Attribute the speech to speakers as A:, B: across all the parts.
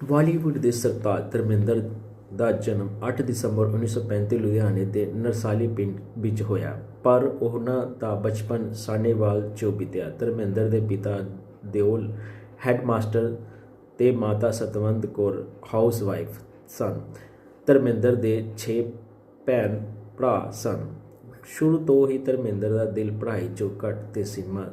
A: ਬਾਲੀਵੁੱਡ ਦੇ ਸਰਤਾਜ ਧਰਮਿੰਦਰ ਦਾ ਜਨਮ 8 ਦਸੰਬਰ 1935 ਲੁਧਿਆਣੇ ਦੇ ਨਰਸਾਲੀ ਪਿੰਡ ਵਿੱਚ ਹੋਇਆ, ਪਰ ਉਹਨਾਂ ਦਾ ਬਚਪਨ ਸਾਨੇਵਾਲ 'ਚ ਬੀਤਿਆ। ਧਰਮਿੰਦਰ ਦੇ ਪਿਤਾ ਦਿਓਲ, ਹੈਡਮਾਸਟਰ ਤੇ ਮਾਤਾ ਸਤਵੰਤ ਕੌਰ, ਹਾਊਸਵਾਈਫ ਸਨ। ਧਰਮਿੰਦਰ ਦੇ 6 ਭੈਣ ਭਰਾ ਸਨ। ਸ਼ੁਰੂ ਤੋਂ ਹੀ ਧਰਮਿੰਦਰ ਦਾ ਦਿਲ ਪੜ੍ਹਾਈ 'ਚੋਂ ਘੱਟ ਤੇ ਸੀਮਾ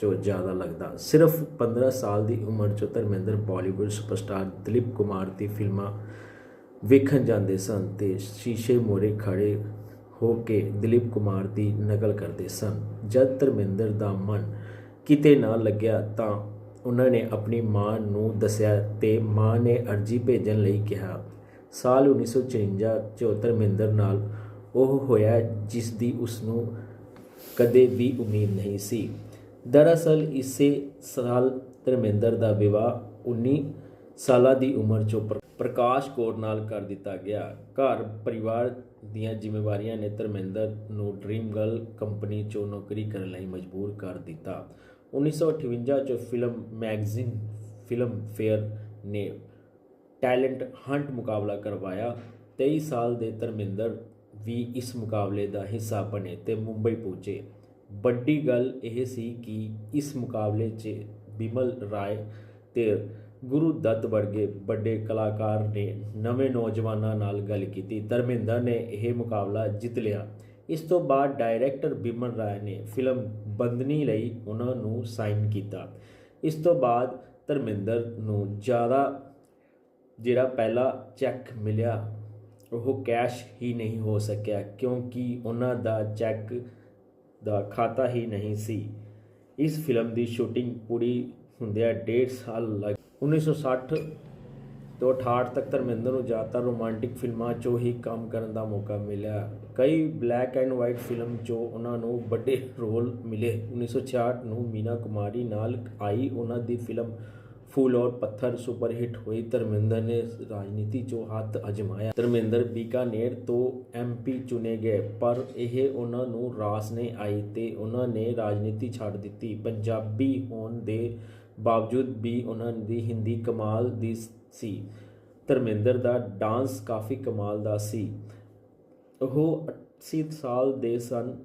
A: 'ਚੋਂ ਜ਼ਿਆਦਾ ਲੱਗਦਾ। ਸਿਰਫ 15 ਸਾਲ ਦੀ ਉਮਰ 'ਚ ਧਰਮਿੰਦਰ ਬਾਲੀਵੁੱਡ ਸੁਪਰਸਟਾਰ ਦਲੀਪ ਕੁਮਾਰ ਦੀ ਫਿਲਮਾਂ ਵੇਖਣ ਜਾਂਦੇ ਸਨ ਤੇ ਸ਼ੀਸ਼ੇ ਮੋਰੇ ਖੜੇ ਹੋ ਕੇ ਦਲੀਪ ਕੁਮਾਰ ਦੀ ਨਕਲ ਕਰਦੇ ਸਨ। ਜਦ ਧਰਮਿੰਦਰ ਦਾ ਮਨ ਕਿਤੇ ਨਾ ਲੱਗਿਆ ਤਾਂ ਉਹਨਾਂ ਨੇ ਆਪਣੀ ਮਾਂ ਨੂੰ ਦੱਸਿਆ ਤੇ ਮਾਂ ਨੇ ਅਰਜੀ ਭੇਜਣ ਲਈ ਕਿਹਾ। ਸਾਲ 1954 ਚ ਧਰਮਿੰਦਰ ਨਾਲ ਉਹ ਹੋਇਆ ਜਿਸ ਦੀ ਉਸ ਨੂੰ ਕਦੇ ਵੀ ਉਮੀਦ ਨਹੀਂ ਸੀ। ਦਰਅਸਲ ਇਸੇ ਸਾਲ ਧਰਮਿੰਦਰ ਦਾ ਵਿਆਹ 19 ਸਾਲਾਂ ਦੀ ਉਮਰ 'ਚੋਂ ਪ੍ਰਕਾਸ਼ ਕੌਰ ਨਾਲ ਕਰ ਦਿੱਤਾ ਗਿਆ। ਘਰ ਪਰਿਵਾਰ ਦੀਆਂ ਜ਼ਿੰਮੇਵਾਰੀਆਂ ਨੇ ਧਰਮਿੰਦਰ ਨੂੰ ਡ੍ਰੀਮ ਗਰਲ ਕੰਪਨੀ 'ਚੋਂ ਨੌਕਰੀ ਕਰਨ ਲਈ ਮਜਬੂਰ ਕਰ ਦਿੱਤਾ। 1958 'ਚ ਫਿਲਮ ਮੈਗਜ਼ੀਨ ਫਿਲਮ ਫੇਅਰ ਨੇ ਟੈਲੈਂਟ ਹੰਟ ਮੁਕਾਬਲਾ ਕਰਵਾਇਆ। 23 ਸਾਲ ਦੇ ਧਰਮਿੰਦਰ ਵੀ ਇਸ ਮੁਕਾਬਲੇ ਦਾ ਹਿੱਸਾ ਬਣੇ ਤੇ ਮੁੰਬਈ ਪਹੁੰਚੇ। ਵੱਡੀ ਗੱਲ ਇਹ ਸੀ ਕਿ ਇਸ ਮੁਕਾਬਲੇ 'ਚ ਬਿਮਲ ਰਾਏ ਤੇ ਗੁਰੂ ਦੱਤ ਵਰਗੇ ਵੱਡੇ ਕਲਾਕਾਰ ਨੇ ਨਵੇਂ ਨੌਜਵਾਨਾਂ ਨਾਲ ਗੱਲ ਕੀਤੀ। ਧਰਮਿੰਦਰ ਨੇ ਇਹ ਮੁਕਾਬਲਾ ਜਿੱਤ ਲਿਆ। ਇਸ ਤੋਂ ਬਾਅਦ ਡਾਇਰੈਕਟਰ ਬਿਮਲ ਰਾਏ ਨੇ ਫਿਲਮ ਬੰਦਨੀ ਲਈ ਉਹਨਾਂ ਨੂੰ ਸਾਈਨ ਕੀਤਾ। ਇਸ ਤੋਂ ਬਾਅਦ ਧਰਮਿੰਦਰ ਨੂੰ ਜ਼ਿਆਦਾ ਜਿਹੜਾ ਪਹਿਲਾ ਚੈੱਕ ਮਿਲਿਆ, ਉਹ ਕੈਸ਼ ਹੀ ਨਹੀਂ ਹੋ ਸਕਿਆ ਕਿਉਂਕਿ ਉਹਨਾਂ ਦਾ ਚੈੱਕ ਦਾ ਖਾਤਾ ਹੀ ਨਹੀਂ ਸੀ। ਇਸ ਫਿਲਮ ਦੀ ਸ਼ੂਟਿੰਗ ਪੂਰੀ ਹੁੰਦਿਆਂ ਡੇਢ ਸਾਲ ਲੱਗ 1960 ਤੋਂ 68 ਤੱਕ ਧਰਮਿੰਦਰ ਨੂੰ ਜ਼ਿਆਦਾਤਰ ਰੋਮਾਂਟਿਕ ਫਿਲਮਾਂ 'ਚੋਂ ਹੀ ਕੰਮ ਕਰਨ ਦਾ ਮੌਕਾ ਮਿਲਿਆ। ਕਈ ਬਲੈਕ ਐਂਡ ਵਾਈਟ ਫਿਲਮ 'ਚੋਂ ਉਹਨਾਂ ਨੂੰ ਵੱਡੇ ਰੋਲ ਮਿਲੇ। 1966 ਨੂੰ ਮੀਨਾ ਕੁਮਾਰੀ ਨਾਲ ਆਈ ਉਹਨਾਂ ਦੀ ਫਿਲਮ ਫੂਲ ਔਰ ਪੱਥਰ ਸੁਪਰ ਹਿੱਟ ਹੋਈ ਧਰਮਿੰਦਰ ਨੇ ਰਾਜਨੀਤੀ 'ਚੋਂ ਹੱਥ ਅਜਮਾਇਆ ਧਰਮਿੰਦਰ ਬੀਕਾਨੇਰ ਤੋਂ ਐਮਪੀ ਚੁਣੇ ਗਏ ਪਰ ਇਹ ਉਹਨਾਂ ਨੂੰ ਰਾਸ ਨਹੀਂ ਆਈ ਤੇ ਉਹਨਾਂ ਨੇ ਰਾਜਨੀਤੀ ਛੱਡ ਦਿੱਤੀ ਪੰਜਾਬੀ ਹੋਣ ਦੇ ਬਾਵਜੂਦ ਵੀ ਉਹਨਾਂ ਦੀ ਹਿੰਦੀ ਕਮਾਲ ਦੀ ਸੀ ਧਰਮਿੰਦਰ ਦਾ ਡਾਂਸ ਕਾਫੀ ਕਮਾਲ ਦਾ ਸੀ ਉਹ 80 ਸਾਲ ਦੇ ਸਨ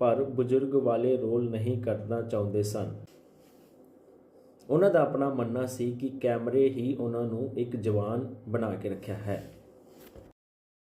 A: ਪਰ ਬਜ਼ੁਰਗ ਵਾਲੇ ਰੋਲ ਨਹੀਂ ਕਰਨਾ ਚਾਹੁੰਦੇ ਸਨ ਉਹਨਾਂ ਦਾ ਆਪਣਾ ਮੰਨਣਾ ਸੀ ਕਿ ਕੈਮਰੇ ਹੀ ਉਹਨਾਂ ਨੂੰ ਇੱਕ ਜਵਾਨ ਬਣਾ ਕੇ ਰੱਖਿਆ ਹੈ।